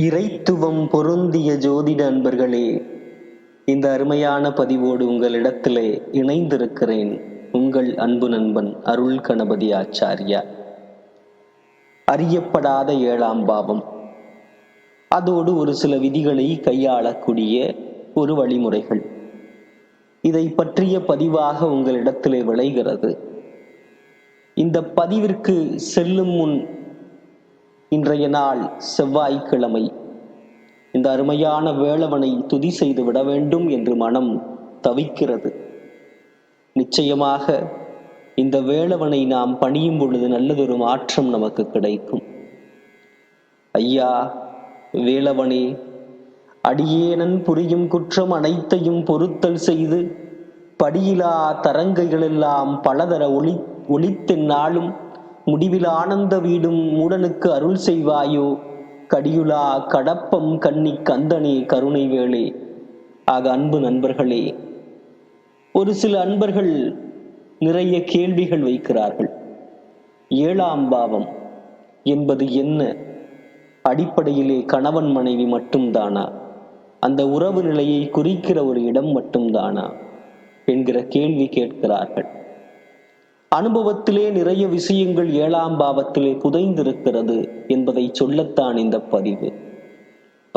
இறைத்துவம் பொருந்திய ஜோதிட அன்பர்களே இந்த அருமையான பதிவோடு உங்களிடத்திலே இணைந்திருக்கிறேன் உங்கள் அன்பு நண்பன் அருள் கணபதி ஆச்சாரியா. அறியப்படாத ஏழாம் பாவம். அதோடு ஒரு சில விதிகளை கையாளக்கூடிய ஒரு வழிமுறைகள். இதை பற்றிய பதிவாக உங்களிடத்திலே விளைகிறது. இந்த பதிவிற்கு செல்லும் முன் இன்றைய நாள் செவ்வாய்க்கிழமை. இந்த அருமையான வேளவனை துதி செய்து விட வேண்டும் என்று மனம் தவிக்கிறது. நிச்சயமாக இந்த வேளவனை நாம் பணியும் பொழுது நல்லதொரு மாற்றம் நமக்கு கிடைக்கும். ஐயா வேளவனே அடியேனன் புரியும் குற்றம் அனைத்தையும் பொருத்தல் செய்து படியிலா தரங்கைகளெல்லாம் பலதர ஒளி ஒளித்தென் நாளும் முடிவில் ஆனந்த வீடும் மூடனுக்கு அருள் செய்வாயோ? கடியுலா கடப்பம் கன்னி கந்தனே கருணை வேளே. ஆக அன்பு நண்பர்களே ஒரு சில அன்பர்கள் நிறைய கேள்விகள் வைக்கிறார்கள். ஏழாம் பாவம் என்பது என்ன? அடிப்படையிலே கணவன் மனைவி மட்டும்தானா? அந்த உறவு நிலையை குறிக்கிற ஒரு இடம் மட்டும்தானா? என்கிற கேள்வி கேட்கிறார்கள். அனுபவத்திலே நிறைய விஷயங்கள் ஏழாம் பாவத்திலே புதைந்திருக்கிறது என்பதை சொல்லத்தான் இந்த பதிவு.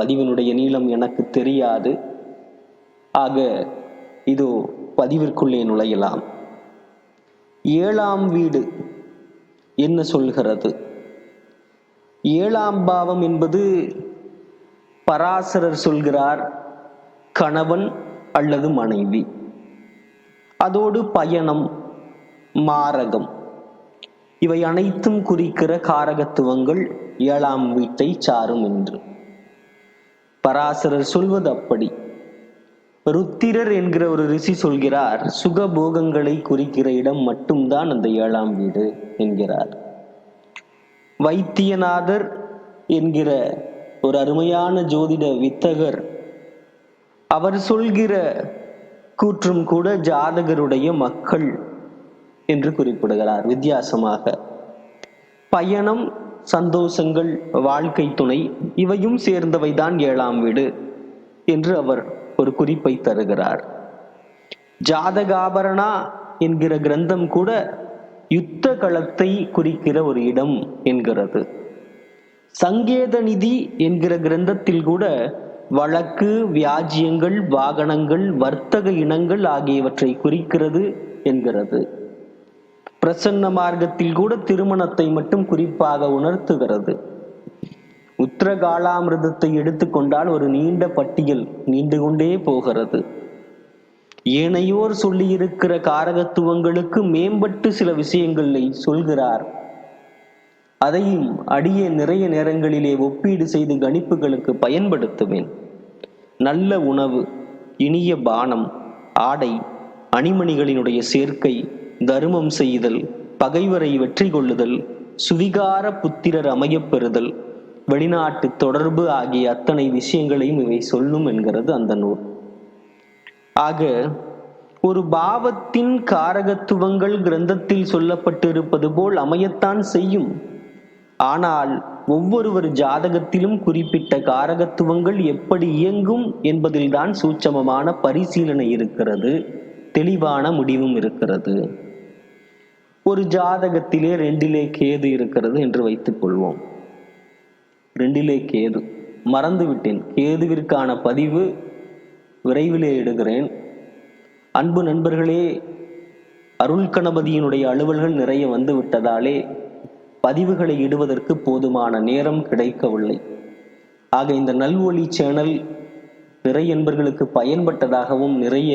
பதிவினுடைய நீளம் எனக்கு தெரியாது. ஆக இதோ பதிவிற்குள்ளே நுழையலாம். ஏழாம் வீடு என்ன சொல்கிறது? ஏழாம் பாவம் என்பது பராசரர் சொல்கிறார் கணவன் அல்லது மனைவி. அதோடு பயணம் மாரகம். இவை அனைத்தும் குறிக்கிற காரகத்துவங்கள் ஏழாம் வீட்டை சாரும் என்று பராசரர் சொல்வது அப்படி. ருத்திரர் என்கிற ஒரு ரிஷி சொல்கிறார் சுகபோகங்களை குறிக்கிற இடம் மட்டும்தான் அந்த ஏழாம் வீடு என்கிறார். வைத்தியநாதர் என்கிற ஒரு அருமையான ஜோதிட வித்தகர் அவர் சொல்கிற கூற்றும் கூட ஜாதகருடைய மக்கள் என்று குறிப்பிடுகிறார். வித்தியாசமாக. பயணம் சந்தோஷங்கள் வாழ்க்கை துணை இவையும் சேர்ந்தவைதான் ஏழாம் வீடு என்று அவர் ஒரு குறிப்பை தருகிறார். ஜாதகாபரணா என்கிற கிரந்தம் கூட யுத்த களத்தை குறிக்கிற ஒரு இடம் என்கிறது. சங்கேத நிதி என்கிற கிரந்தத்தில் கூட வழக்கு வியாஜியங்கள் வாகனங்கள் வர்த்தக இனங்கள் ஆகியவற்றை குறிக்கிறது என்கிறது. பிரசன்ன மார்க்கத்தில் கூட திருமணத்தை மட்டும் குறிப்பாக உணர்த்துகிறது. உத்திரகாலாமிரதத்தை எடுத்துக்கொண்டால் ஒரு நீண்ட பட்டியல் நீண்டு கொண்டே போகிறது. ஏனையோர் சொல்லியிருக்கிற காரகத்துவங்களுக்கு மேம்பட்டு சில விஷயங்களை சொல்கிறார். அதையும் அடியே நிறைய நேரங்களிலே ஒப்பீடு செய்து கணிப்புகளுக்கு பயன்படுத்துவேன். நல்ல உணவு இனிய பானம் ஆடை அணிமணிகளினுடைய சேர்க்கை தருமம் செய்தல் பகைவரை வெற்றி கொள்ளுதல் சுவிகார புத்திரர் அமையப்பெறுதல் வெளிநாட்டு தொடர்பு ஆகிய அத்தனை விஷயங்களையும் இவை சொல்லும் என்கிறது அந்த நூல். ஆக ஒரு பாவத்தின் காரகத்துவங்கள் கிரந்தத்தில் சொல்லப்பட்டிருப்பது போல் அமையத்தான் செய்யும். ஆனால் ஒவ்வொருவர் ஜாதகத்திலும் குறிப்பிட்ட காரகத்துவங்கள் எப்படி இயங்கும் என்பதில்தான் சூட்சமமான பரிசீலனை இருக்கிறது தெளிவான முடிவும் இருக்கிறது. ஒரு ஜாதகத்திலே ரெண்டிலே கேது இருக்கிறது என்று வைத்துக் கொள்வோம். ரெண்டிலே கேது. மறந்துவிட்டேன். கேதுவிற்கான பதிவு விரைவிலே இடுகிறேன் அன்பு நண்பர்களே அருள் கணபதியினுடைய அலுவல்கள் நிறைய வந்து விட்டதாலே பதிவுகளை இடுவதற்கு போதுமான நேரம் கிடைக்கவில்லை. ஆக இந்த நல்வொளி சேனல் நிறைய என்பர்களுக்கு பயன்பட்டதாகவும் நிறைய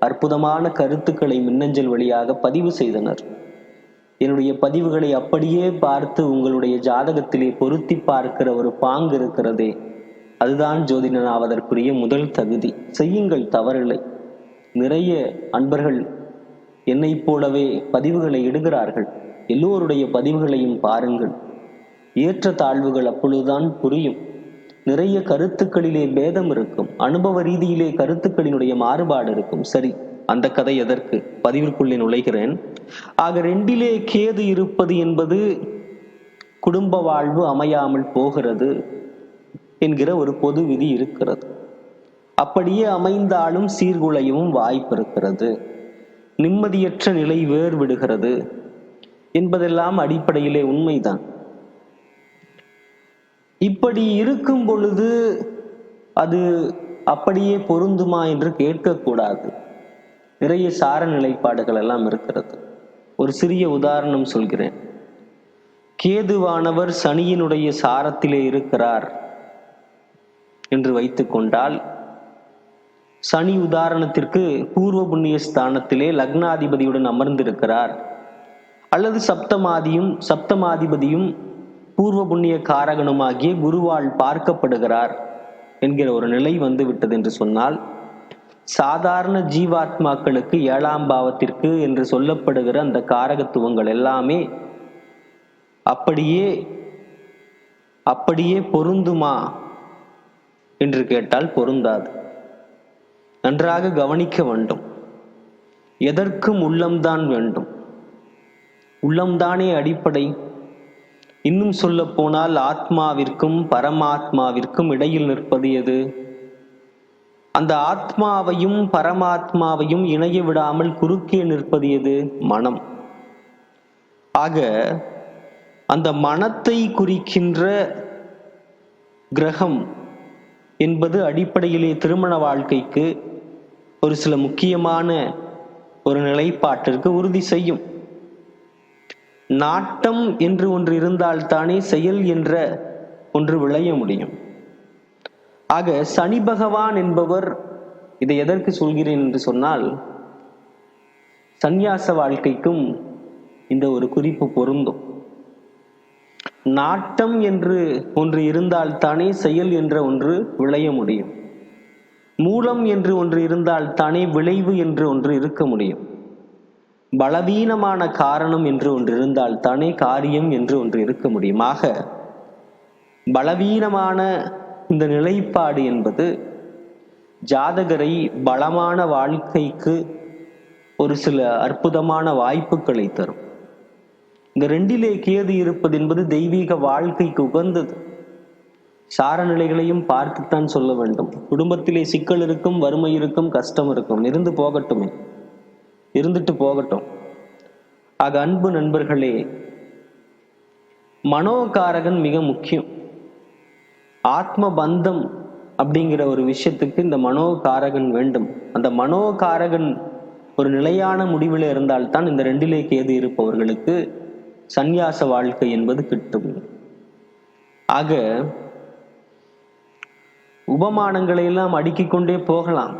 அற்புதமான கருத்துக்களை மின்னஞ்சல் வழியாக பதிவு செய்தனர். என்னுடைய பதிவுகளை அப்படியே பார்த்து உங்களுடைய ஜாதகத்திலே பொருத்தி பார்க்கிற ஒரு பாங்கு இருக்கிறதே. அதுதான் ஜோதிடன் ஆவதற்குரிய முதல் தகுதி. செய்யுங்கள் தவறில்லை. நிறைய அன்பர்கள் என்னைப் போலவே பதிவுகளை இடுகிறார்கள். எல்லோருடைய பதிவுகளையும் பாருங்கள். ஏற்ற தாழ்வுகள் அப்பொழுதுதான் புரியும். நிறைய கருத்துக்களிலே பேதம் இருக்கும். அனுபவ ரீதியிலே கருத்துக்களினுடைய மாறுபாடு இருக்கும். சரி அந்த கதை எதற்கு? பதிவிற்குள்ளே நுழைகிறேன். ஆக ரெண்டிலே கேது இருப்பது என்பது குடும்ப வாழ்வு அமையாமல் போகிறது என்கிற ஒரு பொது விதி இருக்கிறது. அப்படியே அமைந்தாலும் சீர்குலையவும் வாய்ப்பு இருக்கிறது. நிம்மதியற்ற நிலை வேறுவிடுகிறது என்பதெல்லாம் அடிப்படையிலே உண்மைதான். இப்படி இருக்கும் பொழுது அது அப்படியே பொருந்துமா என்று கேட்கக்கூடாது. நிறைய சார நிலைப்பாடுகள் எல்லாம் இருக்கிறது. ஒரு சிறிய உதாரணம் சொல்கிறேன். கேதுவானவர் சனியினுடைய சாரத்திலே இருக்கிறார் என்று வைத்துக்கொண்டால் சனி உதாரணத்திற்கு பூர்வ புண்ணிய ஸ்தானத்திலே லக்னாதிபதியுடன் அமர்ந்திருக்கிறார். அல்லது சப்தமாதியும் சப்தமாதிபதியும் பூர்வ புண்ணிய காரகனுமாகிய குருவால் பார்க்கப்படுகிறார் என்கிற ஒரு நிலை வந்துவிட்டது என்று சொன்னால் சாதாரண ஜீவாத்மாக்களுக்கு ஏழாம் பாவத்திற்கு என்று சொல்லப்படுகிற அந்த காரகத்துவங்கள் எல்லாமே அப்படியே அப்படியே பொருந்துமா என்று கேட்டால் பொருந்தாது. நன்றாக கவனிக்க வேண்டும். எதற்கும் உள்ளம்தான் வேண்டும். உள்ளம்தானே அடிப்படை. இன்னும் சொல்ல போனால் ஆத்மாவிற்கும் பரமாத்மாவிற்கும் இடையில் நிற்பது எது? அந்த ஆத்மாவையும் பரமாத்மாவையும் இணைய விடாமல் குறுக்கே நிற்பது எது? மனம். ஆக அந்த மனத்தை குறிக்கின்ற கிரகம் என்பது அடிப்படையிலே திருமண வாழ்க்கைக்கு ஒரு சில முக்கியமான ஒரு நிலைப்பாட்டிற்கு உறுதி செய்யும். நாட்டம் என்று ஒன்று இருந்தால்தானே செயல் என்ற ஒன்று விளைய முடியும். ஆக சனி பகவான் என்பவர் இதை எதற்கு சொல்கிறேன் என்று சொன்னால் சந்நியாச வாழ்க்கைக்கும் இந்த ஒரு குறிப்பு பொருந்தும். நாட்டம் என்று ஒன்று இருந்தால் தானே செயல் என்ற ஒன்று விளைய முடியும். மூலம் என்று ஒன்று இருந்தால் தானே விளைவு என்று ஒன்று இருக்க முடியும். பலவீனமான காரணம் என்று ஒன்று இருந்தால் தானே காரியம் என்று ஒன்று இருக்க முடியும். ஆக பலவீனமான இந்த நிலைப்பாடு என்பது ஜாதகரை பலமான வாழ்க்கைக்கு ஒரு சில அற்புதமான வாய்ப்புகளை தரும். இந்த ரெண்டிலே கேது இருப்பது என்பது தெய்வீக வாழ்க்கைக்கு உகந்தது. சார நிலைகளையும் பார்த்துத்தான் சொல்ல வேண்டும். குடும்பத்திலே சிக்கல் இருக்கும் வறுமை இருக்கும் கஷ்டம் இருக்கும். இருந்து போகட்டுமே. இருந்துட்டு போகட்டும். ஆக அன்பு நண்பர்களே மனோகாரகன் மிக முக்கியம். ஆத்ம பந்தம் அப்படிங்கிற ஒரு விஷயத்துக்கு இந்த மனோகாரகன் வேண்டும். அந்த மனோகாரகன் ஒரு நிலையான முடிவில் இருந்தால்தான் இந்த ரெண்டிலே கேது இருப்பவர்களுக்கு சந்நியாச வாழ்க்கை என்பது கிட்டும். ஆக உபமானங்களை எல்லாம் அடுக்கிக் கொண்டே போகலாம்.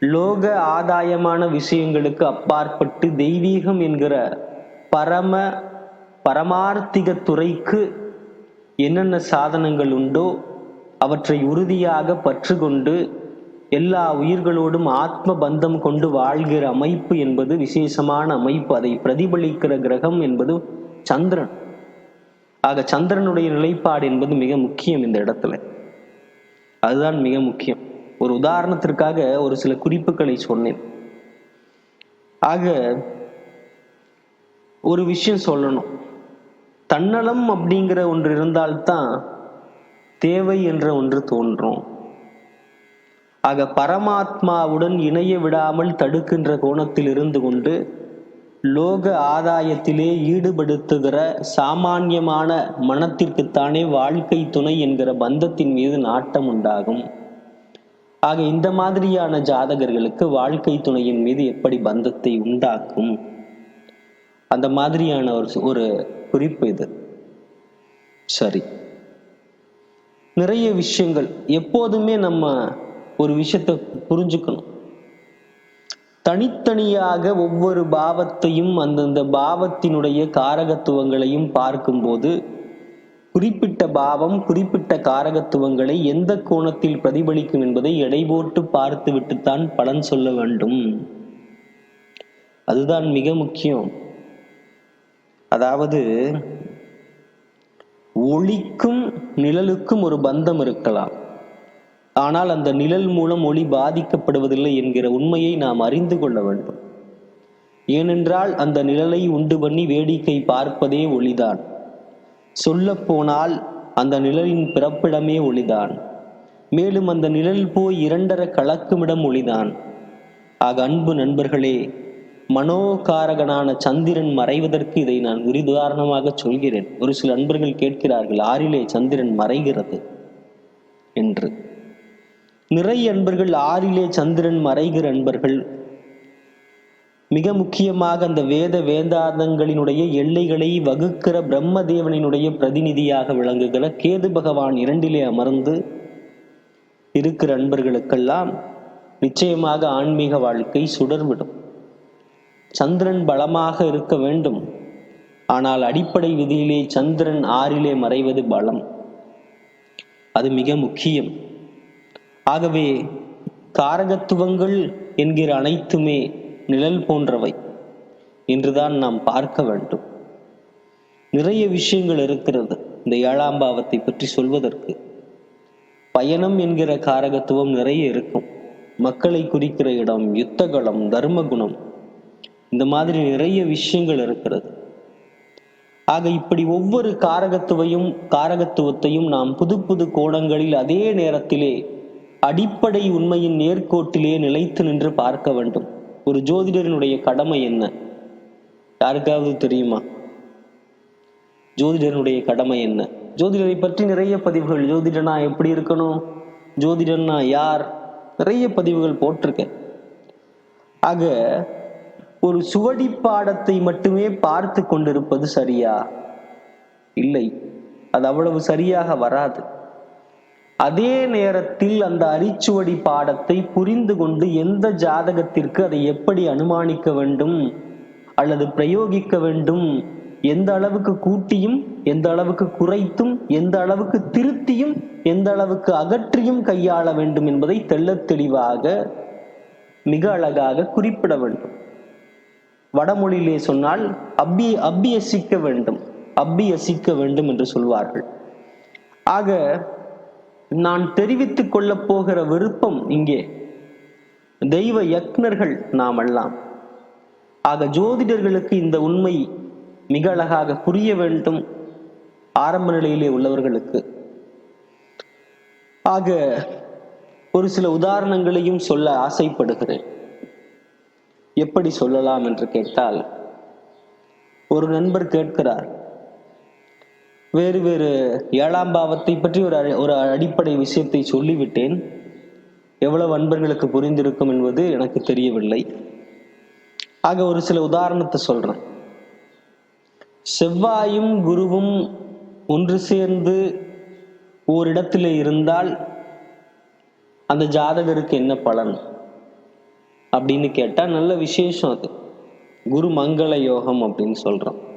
லோக ஆதாயமான விஷயங்களுக்கு அப்பாற்பட்டு தெய்வீகம் என்கிற பரம பரமார்த்திக துறைக்கு என்னென்ன சாதனங்கள் உண்டோ அவற்றை உறுதியாக பற்று கொண்டு எல்லா உயிர்களோடும் ஆத்ம பந்தம் கொண்டு வாழ்கிற அமைப்பு என்பது விசேஷமான அமைப்பு. அதை பிரதிபலிக்கிற கிரகம் என்பது சந்திரன். ஆக சந்திரனுடைய நிலைப்பாடு என்பது மிக முக்கியம் இந்த இடத்துல. அதுதான் மிக முக்கியம். ஒரு உதாரணத்திற்காக ஒரு சில குறிப்புகளை சொன்னேன். ஆக ஒரு விஷயம் சொல்லணும். தன்னலம் அப்படிங்கிற ஒன்று இருந்தால்தான் தேவை என்ற ஒன்று தோன்றும். ஆக பரமாத்மாவுடன் இணைய விடாமல் தடுக்கின்ற கோணத்தில் இருந்து கொண்டு லோக ஆதாயத்திலே ஈடுபடுத்துகிற சாமானியமான மனத்திற்குத்தானே வாழ்க்கை துணை என்கிற பந்தத்தின் மீது நாட்டம் உண்டாகும். ஆக இந்த மாதிரியான ஜாதகர்களுக்கு வாழ்க்கை துணையின் மீது எப்படி பந்தத்தை உண்டாக்கும்? அந்த மாதிரியான ஒரு ஒரு குறிப்பு இது. சரி. நிறைய விஷயங்கள் எப்போதுமே நம்ம ஒரு விஷயத்தை புரிஞ்சுக்கணும். தனித்தனியாக ஒவ்வொரு பாவத்தையும் அந்தந்த பாவத்தினுடைய காரகத்துவங்களையும் பார்க்கும்போது குறிப்பிட்ட பாவம் குறிப்பிட்ட காரகத்துவங்களை எந்த கோணத்தில் பிரதிபலிக்கும் என்பதை எடை போட்டு பார்த்து விட்டுத்தான் பலன் சொல்ல வேண்டும். அதுதான் மிக முக்கியம். அதாவது ஒளிக்கும் நிழலுக்கும் ஒரு பந்தம் இருக்கலாம். ஆனால் அந்த நிழல் மூலம் ஒளி பாதிக்கப்படுவதில்லை என்கிற உண்மையை நாம் அறிந்து கொள்ள வேண்டும். ஏனென்றால் அந்த நிழலை உண்டு பண்ணி வேடிக்கை பார்ப்பதே ஒளிதான். சொல்ல போனால் அந்த நிழலின் பிறப்பிடமே ஒளிதான். மேலும் அந்த நிழல் போய் இரண்டர கலக்குமிடம் ஒளிதான். ஆக அன்பு நண்பர்களே மனோகாரகனான சந்திரன் மறைவதற்கு இதை நான் உதாரணமாக சொல்கிறேன். ஒரு சில நண்பர்கள் கேட்கிறார்கள் ஆறிலே சந்திரன் மறைகிறது என்று. நிறைய அன்பர்கள் ஆறிலே சந்திரன் மறைகிற அன்பர்கள் மிக முக்கியமாக அந்த வேத வேதாந்தங்களினுடைய எல்லைகளை வகுக்கிற பிரம்மதேவனினுடைய பிரதிநிதியாக விளங்குகிற கேது பகவான் இரண்டிலே அமர்ந்து இருக்கிற அன்பர்களுக்கெல்லாம் நிச்சயமாக ஆன்மீக வாழ்க்கை சுடர்விடும். சந்திரன் பலமாக இருக்க வேண்டும். ஆனால் அடிப்படை விதியிலே சந்திரன் ஆறிலே மறைவது பலம். அது மிக முக்கியம். ஆகவே காரகத்துவங்கள் என்கிற அனைத்துமே நிழல் போன்றவை என்றுதான் நாம் பார்க்க வேண்டும். நிறைய விஷயங்கள் இருக்கிறது இந்த ஏழாம் பாவத்தை பற்றி சொல்வதற்கு. பயணம் என்கிற காரகத்துவம் நிறைய இருக்கும். மக்களை குறிக்கிற இடம் யுத்தகலம் தர்மகுணம் இந்த மாதிரி நிறைய விஷயங்கள் இருக்கிறது. ஆக இப்படி ஒவ்வொரு காரகத்துவையும் காரகத்துவத்தையும் நாம் புது புது கோணங்களில் அதே நேரத்திலே அடிப்படை உண்மையின் நேர்கோட்டிலே நிலைத்து நின்று பார்க்க வேண்டும். ஒரு ஜோதிடரினுடைய கடமை என்ன? யாருக்காவது தெரியுமா? ஜோதிடனுடைய கடமை என்ன? ஜோதிடரை பற்றி நிறைய பதிவுகள் ஜோதிடனா எப்படி இருக்கணும்? ஜோதிடன்னா யார்? நிறைய பதிவுகள் போட்டிருக்கேன். ஆக ஒரு சுவடி பாடத்தை மட்டுமே பார்த்து கொண்டிருப்பது சரியா? இல்லை. அது அவ்வளவு சரியாக வராது. அதே நேரத்தில் அந்த அரிச்சுவடி பாடத்தை புரிந்து கொண்டு எந்த ஜாதகத்திற்கு அதை எப்படி அனுமானிக்க வேண்டும்? அல்லது பிரயோகிக்க வேண்டும்? எந்த அளவுக்கு கூட்டியும் எந்த அளவுக்கு குறைத்தும் எந்த அளவுக்கு திருத்தியும் எந்த அளவுக்கு அகற்றியும் கையாள வேண்டும் என்பதை தெள்ளத் தெளிவாக மிக அழகாக குறிப்பிட வேண்டும். வடமொழியிலே சொன்னால் அபி அபியசிக்க வேண்டும் அபியசிக்க வேண்டும் என்று சொல்வார்கள். ஆக நான் தெரிவித்துக் கொள்ளப் போகிற விருப்பம் இங்கே. தெய்வ யக்னர்கள் நாம் எல்லாம் ஆக ஜோதிடர்களுக்கு இந்த உண்மை மிக அழகாக புரிய வேண்டும் ஆரம்ப நிலையிலே உள்ளவர்களுக்கு. ஆக ஒரு சில உதாரணங்களையும் சொல்ல ஆசைப்படுகிறேன். எப்படி சொல்லலாம் என்று கேட்டால் ஒரு நண்பர் கேட்கிறார் வேறு வேறு ஏழாம் பாவத்தை பற்றி ஒரு ஒரு அடிப்படை விஷயத்தை சொல்லிவிட்டேன். எவ்வளவு அன்பர்களுக்கு புரிந்திருக்கும் என்பது எனக்கு தெரியவில்லை. ஆக ஒரு சில உதாரணத்தை சொல்றேன். செவ்வாயும் குருவும் ஒன்று சேர்ந்து ஓரிடத்தில் இருந்தால் அந்த ஜாதகருக்கு என்ன பலன்? அப்படின்னு கேட்டால் நல்ல விசேஷம் அது. குரு மங்கள யோகம் அப்படின்னு சொல்கிறோம்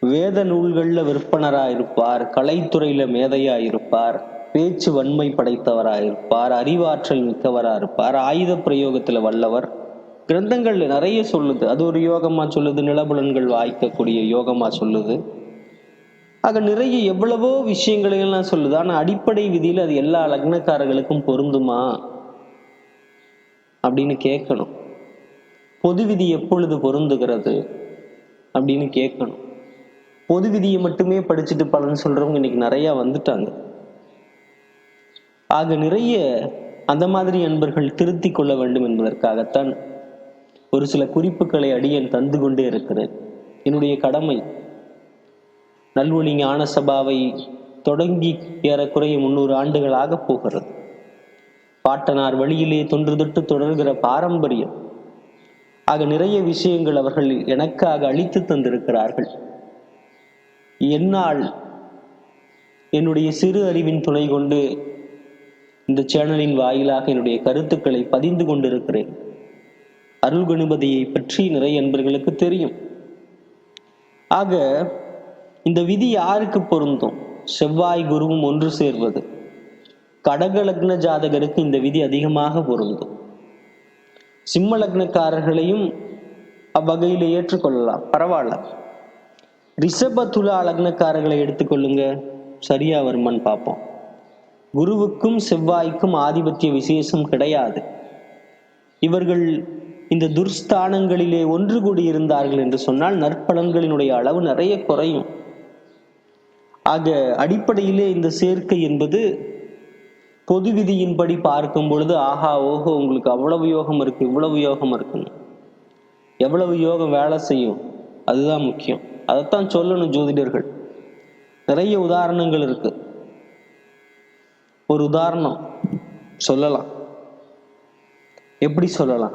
வேத நூல்களில் விற்பனராக இருப்பார் கலைத்துறையில் மேதையாக இருப்பார் பேச்சு வன்மை படைத்தவராக இருப்பார் அறிவாற்றல் மிக்கவராக இருப்பார் ஆயுத பிரயோகத்தில் வல்லவர். கிரந்தங்கள்ல நிறைய சொல்லுது. அது ஒரு யோகமா சொல்லுது நிலபுலன்கள் வாய்க்கக்கூடிய யோகமா சொல்லுது. ஆக நிறைய எவ்வளவோ விஷயங்களை எல்லாம் சொல்லுது. ஆனா அடிப்படை விதியில அது எல்லா லக்னக்காரர்களுக்கும் பொருந்துமா? அப்படின்னு கேட்கணும். பொது விதி எப்பொழுது பொருந்துகிறது அப்படின்னு கேட்கணும். பொது விதியை மட்டுமே படிச்சுட்டு பலன் சொல்றவங்க இன்னைக்கு நிறைய வந்துட்டாங்க. ஆக நிறைய அந்த மாதிரி அன்பர்கள் திருத்தி கொள்ள வேண்டும் என்பதற்காகத்தான் ஒரு சில குறிப்புகளை அடியன் தந்து கொண்டே இருக்கிறேன். என்னுடைய கடமை நல்வழி ஞான சபாவை தொடங்கி ஏறக்குறைய முன்னூறு ஆண்டுகளாக போகிறது. பாட்டனார் வழியிலே தொன்று தொட்டு தொடர்கிற பாரம்பரியம். ஆக நிறைய விஷயங்கள் அவர்கள் எனக்காக அளித்து தந்திருக்கிறார்கள். என்னால் என்னுடைய சிறு அறிவின் துணை கொண்டு இந்த சேனலின் வாயிலாக என்னுடைய கருத்துக்களை பதிந்து கொண்டிருக்கிறேன். அருள் கணபதியை பற்றி நிறைய நண்பர்களுக்கு தெரியும். ஆக இந்த விதி யாருக்கு பொருந்தும்? செவ்வாய் குருவும் ஒன்று சேர்வது. கடக லக்ன ஜாதகருக்கு இந்த விதி அதிகமாக பொருந்தும். சிம்ம லக்னக்காரர்களையும் அவ்வகையில் ஏற்றுக்கொள்ளலாம். பரவாயில்ல. ரிஷப துலா லக்னக்காரர்களை எடுத்துக்கொள்ளுங்க. சரியா வருமன் பார்ப்போம். குருவுக்கும் செவ்வாய்க்கும் ஆதிபத்திய விசேஷம் கிடையாது. இவர்கள் இந்த துர்ஸ்தானங்களிலே ஒன்று கூடி இருந்தார்கள் என்று சொன்னால் நற்பலன்களினுடைய அளவு நிறைய குறையும். ஆக அடிப்படையிலே இந்த சேர்க்கை என்பது பொது விதியின்படி பார்க்கும் பொழுது ஆஹா ஓஹோ உங்களுக்கு அவ்வளவு யோகம் இருக்கு இவ்வளவு யோகம் இருக்குன்னு. எவ்வளவு யோகம் வேலை செய்யும் அதுதான் முக்கியம். அதைத்தான் சொல்லணும் ஜோதிடர்கள். நிறைய உதாரணங்கள் இருக்கு. ஒரு உதாரணம் சொல்லலாம். எப்படி சொல்லலாம்?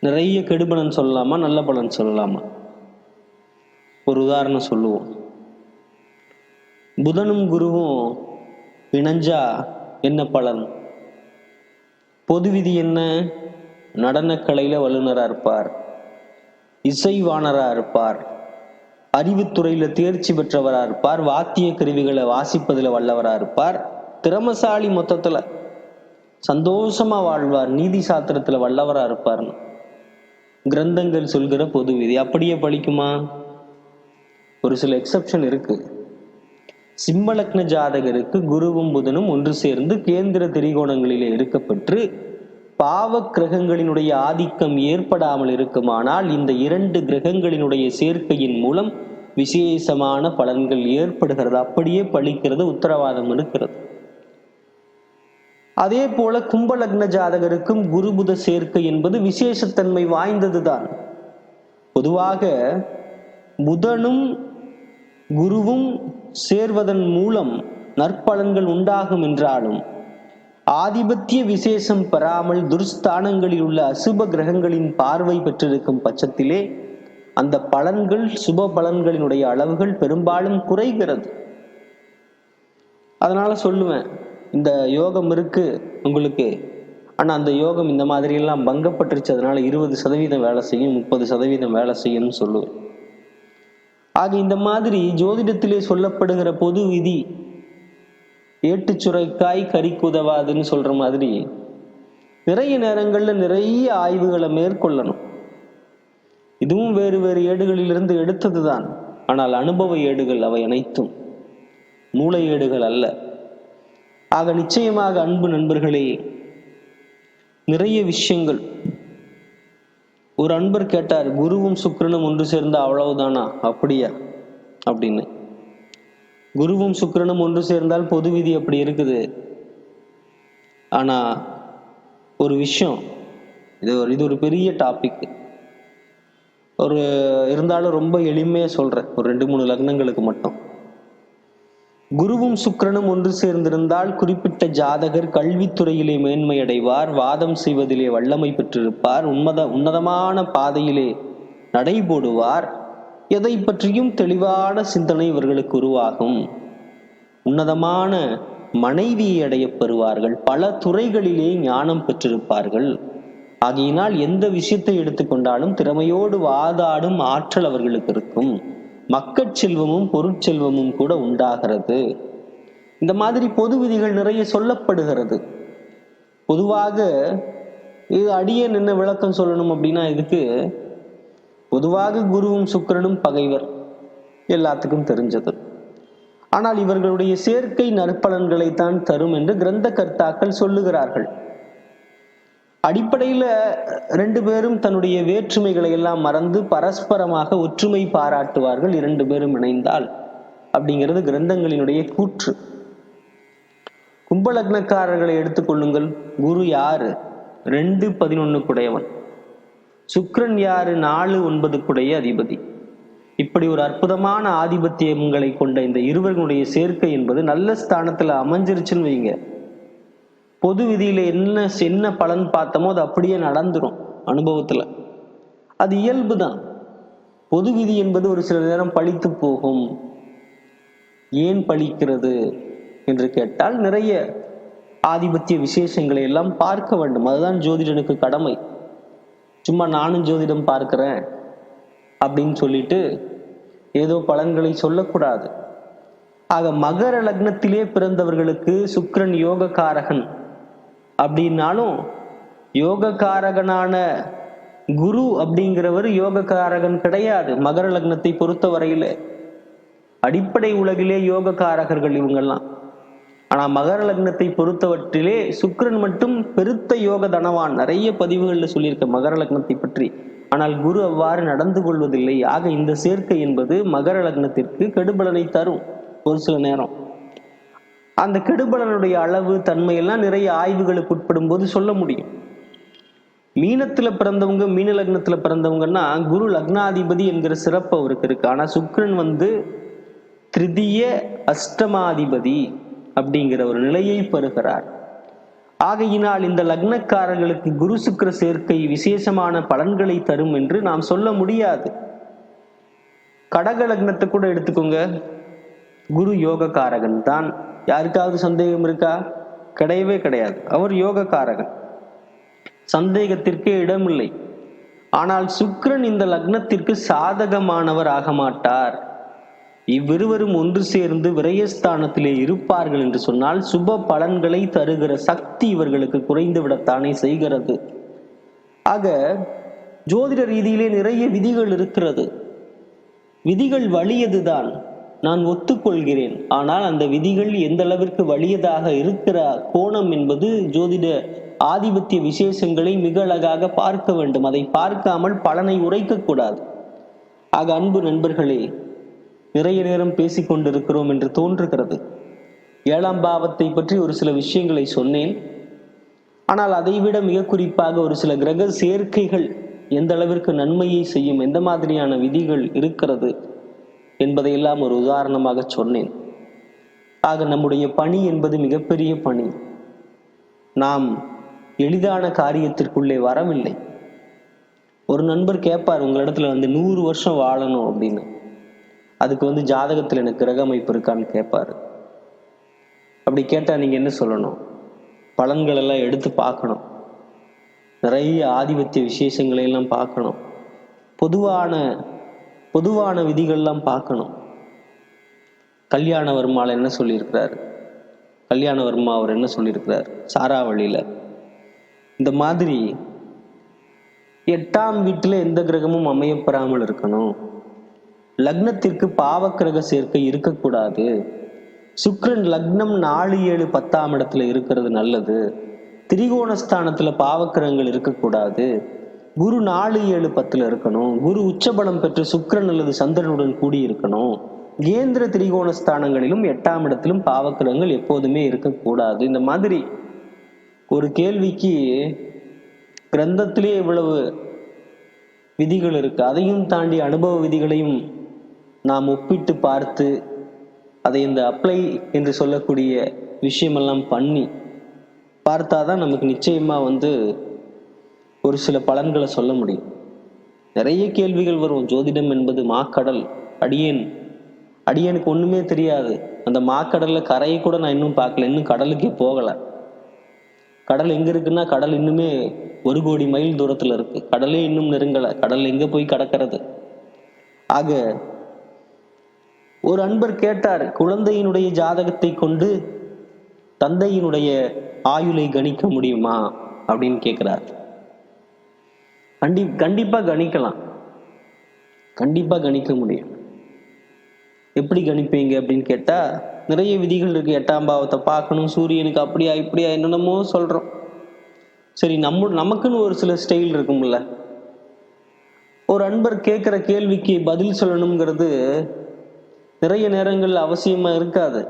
நிறைய கெடுபலன் சொல்லலாமா நல்ல பலன் சொல்லலாமா? ஒரு உதாரணம் சொல்லுவோம். புதனும் குருவும் இணைஞ்சா என்ன பலன்? பொது விதி என்ன நடனக்கலையில் வல்லுநராக இருப்பார். இசைவாணராக இருப்பார். அறிவுத்துறையில் தேர்ச்சி பெற்றவராக இருப்பார். வாத்திய கருவிகளை வாசிப்பதில் வல்லவராக இருப்பார். திறமசாலி மொத்தத்தில் சந்தோஷமாக வாழ்வார். நீதி சாத்திரத்தில் வல்லவராக இருப்பார்னு. கிரந்தங்கள் சொல்கிற பொது விதி அப்படியே பழிக்குமா ஒரு சில எக்ஸப்ஷன் இருக்குது சிம்மலக்ன ஜாதகருக்கு குருவும் புதனும் ஒன்று சேர்ந்து கேந்திர திரிகோணங்களிலே இருக்கப்பெற்று பாவ கிரகங்களினுடைய ஆதிக்கம் ஏற்படாமல் இருக்குமானால் இந்த இரண்டு கிரகங்களினுடைய சேர்க்கையின் மூலம் விசேஷமான பலன்கள் ஏற்படுகிறது. அப்படியே பழிக்கிறது உத்தரவாதம் இருக்கிறது அதே போல கும்பலக்ன ஜாதகருக்கும் குருபுத சேர்க்கை என்பது விசேஷத்தன்மை வாய்ந்ததுதான். பொதுவாக புதனும் குருவும் சேர்வதன் மூலம் நற்பலன்கள் உண்டாகும் என்றாலும் ஆதிபத்திய விசேஷம் பெறாமல் துர்ஸ்தானங்களில் உள்ள அசுப கிரகங்களின் பார்வை பெற்றிருக்கும் பட்சத்திலே அந்த பலன்கள் சுப பலன்களினுடைய அளவுகள் பெரும்பாலும் குறைகிறது. அதனால சொல்லுவேன் இந்த யோகம் இருக்கு உங்களுக்கு. ஆனா அந்த யோகம் இந்த மாதிரி எல்லாம் பங்கப்பட்டுருச்சு அதனால இருபது சதவீதம் வேலை செய்யும் முப்பது சதவீதம் வேலை செய்யும்னு சொல்லுவேன். ஆக இந்த மாதிரி ஜோதிடத்திலே சொல்லப்படுகிற பொது விதி ஏட்டு சுரைக்காய் கறிக்கு உதவாதுன்னு சொல்ற மாதிரி நிறைய நேரங்கள்ல நிறைய ஆய்வுகளை மேற்கொள்ளணும். இதுவும் வேறு வேறு ஏடுகளிலிருந்து எடுத்ததுதான். ஆனால் அனுபவ ஏடுகள் அவை அனைத்தும் மூளை ஏடுகள் அல்ல. ஆக நிச்சயமாக அன்பு நண்பர்களே நிறைய விஷயங்கள் ஒரு அன்பர் கேட்டார் குருவும் சுக்கரனும் ஒன்று சேர்ந்தா அவ்வளவுதானா? அப்படியா அப்படின்னு. குருவும் சுக்கிரனும் ஒன்று சேர்ந்தால் பொது விதி அப்படி இருக்குது. ஆனா ஒரு விஷயம் இது ஒரு இது ஒரு பெரிய டாபிக் ஒரு இருந்தாலும் ரொம்ப எளிமையா சொல்றேன். ஒரு ரெண்டு மூணு லக்னங்களுக்கு மட்டும். குருவும் சுக்கிரனும் ஒன்று சேர்ந்திருந்தால் குறிப்பிட்ட ஜாதகர் கல்வித்துறையிலே மேன்மை அடைவார் வாதம் செய்வதிலே வல்லமை பெற்றிருப்பார் உன்னத உன்னதமான பாதையிலே நடைபோடுவார் எதை பற்றியும் தெளிவான சிந்தனை இவர்களுக்கு உருவாகும். உன்னதமான மனைவியை அடைய பெறுவார்கள். பல துறைகளிலே ஞானம் பெற்றிருப்பார்கள். ஆகையினால் எந்த விஷயத்தை எடுத்துக்கொண்டாலும் திறமையோடு வாதாடும் ஆற்றல் அவர்களுக்கு இருக்கும். மக்கட்செல்வமும் பொருட்செல்வமும் கூட உண்டாகிறது. இந்த மாதிரி பொது விதிகள் நிறைய சொல்லப்படுகிறது. பொதுவாக இது அடியே நின்று விளக்கம் சொல்லணும் அப்படின்னா இதுக்கு பொதுவாக குருவும் சுக்கிரனும் பகைவர் எல்லாத்துக்கும் தெரிஞ்சது. ஆனால் இவர்களுடைய சேர்க்கை நற்பலன்களை தான் தரும் என்று கிரந்த கர்த்தாக்கள் சொல்லுகிறார்கள். அடிப்படையில் ரெண்டு பேரும் தன்னுடைய வேற்றுமைகளை எல்லாம் மறந்து பரஸ்பரமாக ஒற்றுமை பாராட்டுவார்கள் இரண்டு பேரும் இணைந்தால் அப்படிங்கிறது கிரந்தங்களினுடைய கூற்று. கும்பலக்னக்காரர்களை எடுத்துக்கொள்ளுங்கள் குரு யாரு? ரெண்டு பதினொன்னுக்குடையவன். சுக்ரன் யாரு? நாலு ஒன்பதுக்குடைய அதிபதி. இப்படி ஒரு அற்புதமான ஆதிபத்தியங்களை கொண்ட இந்த இருவர்களுடைய சேர்க்கை என்பது நல்ல ஸ்தானத்துல அமைஞ்சிருச்சுன்னு வைங்க. பொது விதியில என்ன என்ன பலன் பார்த்தோமோ அது அப்படியே நடந்துரும் அனுபவத்துல. அது இயல்பு தான் பொது விதி என்பது ஒரு சில நேரம் பழித்து போகும். ஏன் பழிக்கிறது என்று கேட்டால் நிறைய ஆதிபத்திய விசேஷங்களை எல்லாம் பார்க்க வேண்டும். அதுதான் ஜோதிடனுக்கு கடமை. சும்மா நானும் ஜோதிடம் பார்க்கிறேன் அப்படின்னு சொல்லிட்டு ஏதோ பலன்களை சொல்லக்கூடாது. ஆக மகர லக்னத்திலே பிறந்தவர்களுக்கு சுக்கிரன் யோகக்காரகன். அப்படின்னாலும் யோகக்காரகனான குரு அப்படிங்கிறவர் யோகக்காரகன் கிடையாது. மகர லக்னத்தை பொறுத்த வரையில அடிப்படை உலகிலே யோகக்காரகர்கள் இவங்கெல்லாம் ஆனா மகர லக்னத்தை பொறுத்தவற்றிலே சுக்ரன் மட்டும் பெருத்த யோக தனவான். நிறைய பதிவுகள்ல சொல்லியிருக்க மகர லக்னத்தை பற்றி. ஆனால் குரு அவ்வாறு நடந்து கொள்வதில்லை. ஆக இந்த சேர்க்கை என்பது மகர லக்னத்திற்கு கெடுபலனை தரும் ஒரு சில நேரம். அந்த கெடுபலனுடைய அளவு தன்மையெல்லாம் நிறைய ஆய்வுகளுக்கு உட்படும் போது சொல்ல முடியும். மீனத்துல பிறந்தவங்க மீன லக்னத்துல பிறந்தவங்கன்னா குரு லக்னாதிபதி என்கிற சிறப்பு அவருக்கு இருக்கு. ஆனா சுக்ரன் வந்து திருதிய அஷ்டமாதிபதி அப்படிங்கிற ஒரு நிலையை பெறுகிறார். ஆகையினால் இந்த லக்னக்காரர்களுக்கு குரு சுக்கிர சேர்க்கை விசேஷமான பலன்களை தரும் என்று நாம் சொல்ல முடியாது. கடக லக்னத்தை கூட எடுத்துக்கோங்க. குரு யோகக்காரகன் தான் யாருக்காவது சந்தேகம் இருக்கா? கிடையவே கிடையாது. அவர் யோகக்காரகன். சந்தேகத்திற்கே இடமில்லை. ஆனால் சுக்ரன் இந்த லக்னத்திற்கு சாதகமானவர் ஆக மாட்டார். இவ்விருவரும் ஒன்று சேர்ந்து விரயஸ்தானத்திலே இருப்பார்கள் என்று சொன்னால் சுப பலன்களை தருகிற சக்தி இவர்களுக்கு குறைந்துவிடத்தானே செய்கிறது. ஆக ஜோதிட ரீதியிலே நிறைய விதிகள் இருக்கிறது. விதிகள் வலியதுதான். நான் ஒத்துக்கொள்கிறேன். ஆனால் அந்த விதிகள் எந்த அளவிற்கு வலியதாக இருக்கிற கோணம் என்பது ஜோதிட ஆதிபத்திய விசேஷங்களை மிக அழகாக பார்க்க வேண்டும். அதை பார்க்காமல் பலனை உரைக்கக்கூடாது ஆக அன்பு நண்பர்களே நிறைய நேரம் பேசிக்கொண்டிருக்கிறோம் என்று தோன்றுகிறது. ஏழாம் பாவத்தை பற்றி ஒரு சில விஷயங்களை சொன்னேன். ஆனால் அதைவிட மிக குறிப்பாக ஒரு சில கிரக சேர்க்கைகள் எந்த அளவிற்கு நன்மையை செய்யும் எந்த மாதிரியான விதிகள் இருக்கிறது என்பதையெல்லாம் ஒரு உதாரணமாக சொன்னேன். ஆக நம்முடைய பணி என்பது மிகப்பெரிய பணி. நாம் எளிதான காரியத்திற்குள்ளே வரவில்லை. ஒரு நண்பர் கேட்பார் உங்களிடத்துல வந்து நூறு வருஷம் வாழணும் அப்படின்னு. அதுக்கு வந்து ஜாதகத்தில் எனக்கு கிரக அமைப்பு இருக்கான்னு கேட்பாரு அப்படி கேட்டால் நீங்கள் என்ன சொல்லணும்? பலன்கள் எல்லாம் எடுத்து பார்க்கணும். நிறைய ஆதிபத்திய விசேஷங்களை எல்லாம் பார்க்கணும். பொதுவான பொதுவான விதிகள்லாம் பார்க்கணும். கல்யாணவர்மால என்ன சொல்லியிருக்கிறார்? கல்யாணவர்மா அவர் என்ன சொல்லியிருக்கிறார்? சாராவளியில். இந்த மாதிரி எட்டாம் வீட்டில் எந்த கிரகமும் அமையப்பெறாமல் இருக்கணும். லக்னத்திற்கு பாவக்கிரக சேர்க்கை இருக்கக்கூடாது. சுக்ரன் லக்னம் நாலு ஏழு பத்தாம் இடத்துல இருக்கிறது நல்லது. திரிகோணஸ்தானத்துல பாவக்கிரகங்கள் இருக்கக்கூடாது. குரு நாலு ஏழு பத்துல இருக்கணும். குரு உச்சபலம் பெற்று சுக்கரன் அல்லது சந்திரனுடன் கூடி இருக்கணும் கேந்திர திரிகோண ஸ்தானங்களிலும் எட்டாம் இடத்திலும் பாவக்கிரகங்கள் எப்போதுமே இருக்கக்கூடாது. இந்த மாதிரி ஒரு கேள்விக்கு கிரந்தத்திலே இவ்வளவு விதிகள் இருக்கு. அதையும் தாண்டி அனுபவ விதிகளையும் நாம் ஒப்பிட்டு பார்த்து அதை இந்த அப்ளை என்று சொல்லக்கூடிய விஷயமெல்லாம் பண்ணி பார்த்தாதான் நமக்கு நிச்சயமா வந்து ஒரு சில பலன்களை சொல்ல முடியும். நிறைய கேள்விகள் வரும். ஜோதிடம் என்பது மாக்கடல் அடியேன். அடியேனுக்கு ஒண்ணுமே தெரியாது. அந்த மாக்கடல்ல கரையை கூட நான் இன்னும் பார்க்கல. இன்னும் கடலுக்கே போகல. கடல் எங்க இருக்குன்னா கடல் இன்னுமே ஒரு கோடி மைல் தூரத்துல இருக்கு. கடலே இன்னும் நெருங்கல. கடல் எங்க போய் கடக்கிறது? ஆக ஒரு அன்பர் கேட்டார் குழந்தையினுடைய ஜாதகத்தை கொண்டு தந்தையினுடைய ஆயுளை கணிக்க முடியுமா? அப்படின்னு கேட்கிறார் கண்டி கண்டிப்பாக கணிக்கலாம். கண்டிப்பாக கணிக்க முடியும். எப்படி கணிப்பீங்க அப்படின்னு கேட்டால் நிறைய விதிகள் இருக்குது எட்டாம் பாவத்தை பார்க்கணும். சூரியனுக்கு அப்படியா இப்படியா என்னென்னமோ சொல்கிறோம் சரி நம்ம நமக்குன்னு ஒரு சில ஸ்டைல் இருக்கும்ல. ஒரு அன்பர் கேட்குற கேள்விக்கு பதில் சொல்லணுங்கிறது நிறைய நேரங்கள் அவசியமாக இருக்காது.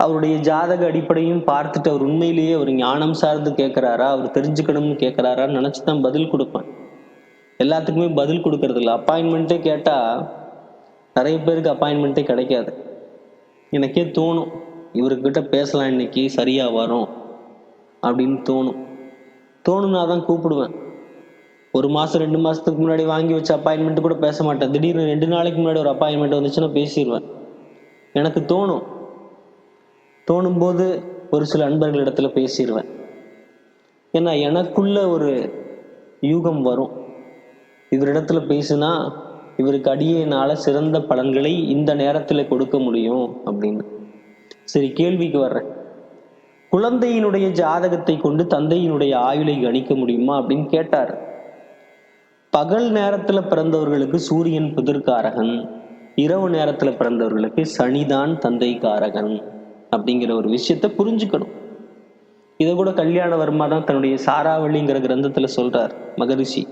அவருடைய ஜாதக அடிப்படையும் பார்த்துட்டு அவர் உண்மையிலேயே அவர் ஞானம் சார்ந்து கேட்குறாரா அவர் தெரிஞ்சுக்கணும்னு கேட்குறாரான்னு நினச்சி தான் பதில் கொடுப்பேன். எல்லாத்துக்குமே பதில் கொடுக்கறது இல்லை. அப்பாயின்மெண்ட்டே கேட்டால் நிறைய பேருக்கு அப்பாயின்மெண்ட்டே கிடைக்காது. எனக்கே தோணும் இவர்கிட்ட பேசலாம் இன்னைக்கு சரியாக வரும் அப்படின்னு தோணும். தோணுனா தான் கூப்பிடுவேன். ஒரு மாதம் ரெண்டு மாதத்துக்கு முன்னாடி வாங்கி வச்ச அப்பாயின்மெண்ட் கூட பேச மாட்டேன். திடீர்னு ரெண்டு நாளைக்கு முன்னாடி ஒரு அப்பாயின்மெண்ட் வந்துச்சுன்னா பேசிடுவேன் எனக்கு தோணும் தோணும்போது ஒரு சில அன்பர்களிடத்துல பேசிடுவேன் ஏன்னா எனக்குள்ள ஒரு யூகம் வரும். இவரிடத்துல பேசுனா இவருக்கு அடியேனால சிறந்த பலன்களை இந்த நேரத்தில் கொடுக்க முடியும் அப்படின்னு. சரி கேள்விக்கு வர்றேன். குழந்தையினுடைய ஜாதகத்தை கொண்டு தந்தையினுடைய ஆயுளை கணிக்க முடியுமா அப்படின்னு கேட்டார். பகல் நேரத்துல பிறந்தவர்களுக்கு சூரியன் புதிர்காரகன் இரவு நேரத்துல பிறந்தவர்களுக்கு சனிதான் தந்தைக்காரகன். அப்படிங்கிற ஒரு விஷயத்த புரிஞ்சுக்கணும். இதை கூட கல்யாணவர்மா தான் தன்னுடைய சாராவளிங்கிற கிரந்தத்துல சொல்றார் மகரிஷி.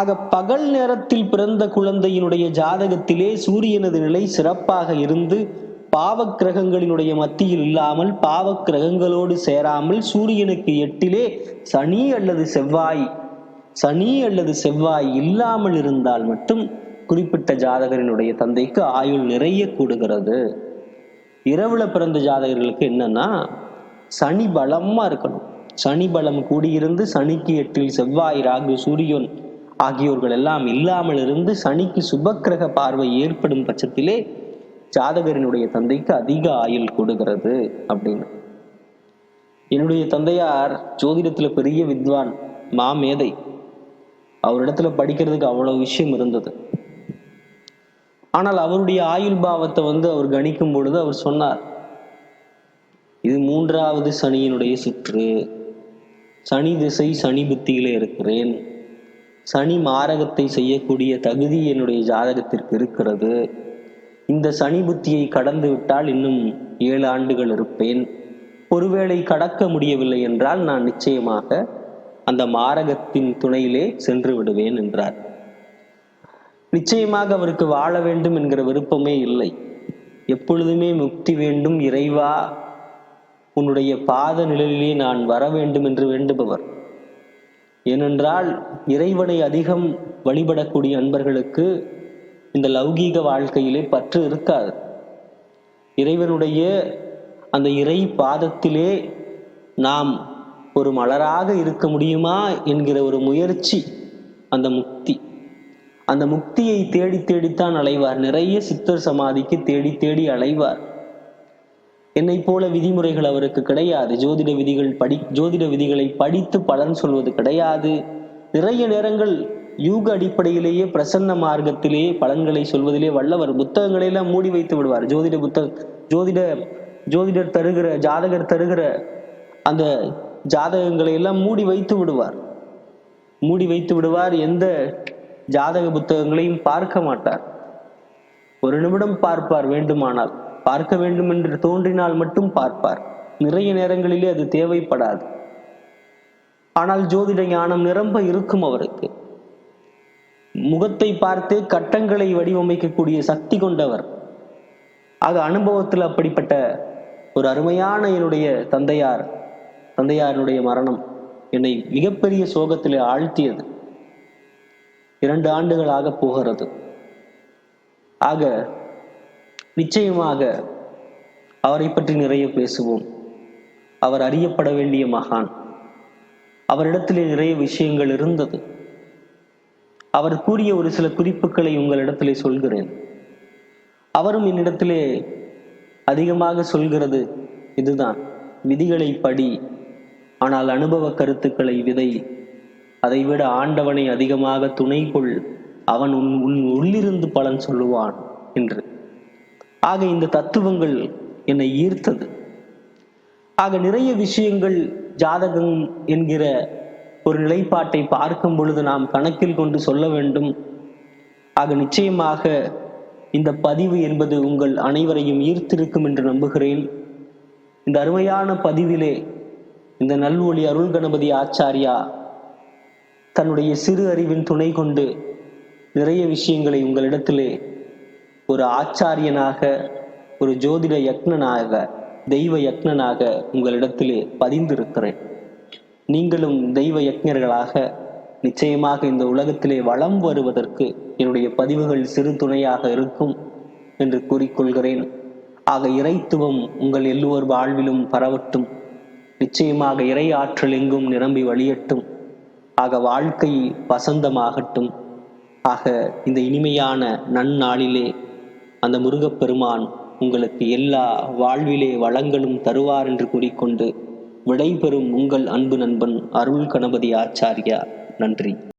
ஆக பகல் நேரத்தில் பிறந்த குழந்தையினுடைய ஜாதகத்திலே சூரியனது நிலை சிறப்பாக இருந்து பாவக்கிரகங்களினுடைய மத்தியில் இல்லாமல் பாவக்கிரகங்களோடு சேராமல் சூரியனுக்கு எட்டிலே சனி அல்லது செவ்வாய் சனி அல்லது செவ்வாய் இல்லாமல் இருந்தால் மட்டும் குறிப்பிட்ட ஜாதகரினுடைய தந்தைக்கு ஆயுள் நிறைய கூடுகிறது. இரவுல பிறந்த ஜாதகர்களுக்கு என்னன்னா சனி பலமா இருக்கணும். சனி பலம் கூடியிருந்து சனிக்கு எட்டில் செவ்வாய் ராகு சூரியன் ஆகியோர்கள் எல்லாம் இல்லாமல் இருந்து சனிக்கு சுபக்கிரக பார்வை ஏற்படும் பட்சத்திலே ஜாதகரினுடைய தந்தைக்கு அதிக ஆயுள் கொடுக்கிறது அப்படின்னு. என்னுடைய தந்தையார் ஜோதிடத்துல பெரிய வித்வான் மாமேதை. அவரிடத்துல படிக்கிறதுக்கு அவ்வளவு விஷயம் இருந்தது. ஆனால் அவருடைய ஆயுள் பாவத்தை வந்து அவர் கணிக்கும் பொழுது அவர் சொன்னார் இது மூன்றாவது சனியினுடைய சுற்று. சனி திசை சனி புத்தியில இருக்கிறேன். சனி மாரகத்தை செய்யக்கூடிய தகுதி என்னுடைய ஜாதகத்திற்கு இருக்கிறது. இந்த சனி புத்தியை கடந்து விட்டால் இன்னும் ஏழு ஆண்டுகள் இருப்பேன். ஒருவேளை கடக்க முடியவில்லை என்றால் நான் நிச்சயமாக அந்த மாரகத்தின் துணையிலே சென்று விடுவேன் என்றார். நிச்சயமாக அவருக்கு வாழ வேண்டும் என்கிற விருப்பமே இல்லை. எப்பொழுதுமே முக்தி வேண்டும் இறைவா உன்னுடைய பாத நிழலிலே நான் வர வேண்டும் என்று வேண்டுபவர். ஏனென்றால் இறைவனை அதிகம் வழிபடக்கூடிய அன்பர்களுக்கு இந்த லௌகீக வாழ்க்கையிலே பற்று இருக்காது. இறைவனுடைய அந்த இறை பாதத்திலே நாம் ஒரு மலராக இருக்க முடியுமா என்கிற ஒரு முயற்சி அந்த முக்தி. அந்த முக்தியை தேடி தேடித்தான் அலைவார். நிறைய சித்தர் சமாதிக்கு தேடி தேடி அலைவார். என்னை போல விதிமுறைகள் அவருக்கு கிடையாது. ஜோதிட விதிகள் படி ஜோதிட விதிகளை படித்து பலன் சொல்வது கிடையாது. நிறைய நேரங்கள் யூக அடிப்படையிலேயே பிரசன்ன மார்க்கத்திலேயே பலன்களை சொல்வதிலே வல்லவர். புத்தகங்களை எல்லாம் மூடி வைத்து விடுவார். ஜோதிட புத்தக ஜோதிட ஜோதிடர் தருகிற ஜாதகர் தருகிற அந்த ஜாதகங்களை எல்லாம் மூடி வைத்து விடுவார். மூடி வைத்து விடுவார். எந்த ஜாதக புத்தகங்களையும் பார்க்க மாட்டார். ஒரு நிமிடம் பார்ப்பார் வேண்டுமானால். பார்க்க வேண்டும் என்று தோன்றினால் மட்டும் பார்ப்பார். நிறைய நேரங்களிலே அது தேவைப்படாது. ஆனால் ஜோதிட ஞானம் நிரம்ப இருக்கும் அவருக்கு. முகத்தை பார்த்தே கட்டங்களை வடிவமைக்கக்கூடிய சக்தி கொண்டவர். ஆக அனுபவத்தில் அப்படிப்பட்ட ஒரு அருமையான என்னுடைய தந்தையார் தந்தையாருடைய மரணம் என்னை மிகப்பெரிய சோகத்திலே ஆழ்த்தியது. இரண்டு ஆண்டுகளாக போகிறது. ஆக நிச்சயமாக அவரை பற்றி நிறைய பேசுவோம். அவர் அறியப்பட வேண்டிய மகான். அவரிடத்திலே நிறைய விஷயங்கள் இருந்தது. அவர் கூறிய ஒரு சில குறிப்புகளை உங்களிடத்திலே சொல்கிறேன். அவரும் என்னிடத்திலே அதிகமாக சொல்கிறது இதுதான். விதிகளை படி ஆனால் அனுபவ கருத்துக்களை விதை அதைவிட ஆண்டவனை அதிகமாக துணை கொள். அவன் உன் உன் உள்ளிருந்து பலன் சொல்லுவான் என்று. ஆக இந்த தத்துவங்கள் என்னை ஈர்த்தது. ஆக நிறைய விஷயங்கள் ஜாதகம் என்கிற ஒரு நிலைப்பாட்டை பார்க்கும் பொழுது நாம் கணக்கில் கொண்டு சொல்ல வேண்டும். ஆக நிச்சயமாக இந்த பதிவு என்பது உங்கள் அனைவரையும் ஈர்த்திருக்கும் என்று நம்புகிறேன். இந்த அருமையான பதிவிலே இந்த நல்வொளி அருள் கணபதி ஆச்சாரியா தன்னுடைய சிறு அறிவின் துணை கொண்டு நிறைய விஷயங்களை உங்களிடத்திலே ஒரு ஆச்சாரியனாக ஒரு ஜோதிட யக்னனாக தெய்வ யக்னனாக உங்களிடத்திலே பதிந்திருக்கிறேன். நீங்களும் தெய்வ யக்ஞர்களாக நிச்சயமாக இந்த உலகத்திலே வளம் வருவதற்கு என்னுடைய பதிவுகள் சிறு துணையாக இருக்கும் என்று கூறிக்கொள்கிறேன். ஆக இறைத்துவம் உங்கள் எல்லோர் வாழ்விலும் பரவட்டும். நிச்சயமாக இறை ஆற்றல் எங்கும் நிரம்பி வழியட்டும். ஆக வாழ்க்கை வசந்தமாகட்டும். ஆக இந்த இனிமையான நன்னாளிலே அந்த முருகப்பெருமான் உங்களுக்கு எல்லா வாழ்விலே வளங்களும் தருவார் என்று கூறிக்கொண்டு விடைபெறும் உங்கள் அன்பு நண்பன் அருள் கணபதி ஆச்சாரியா நன்றி.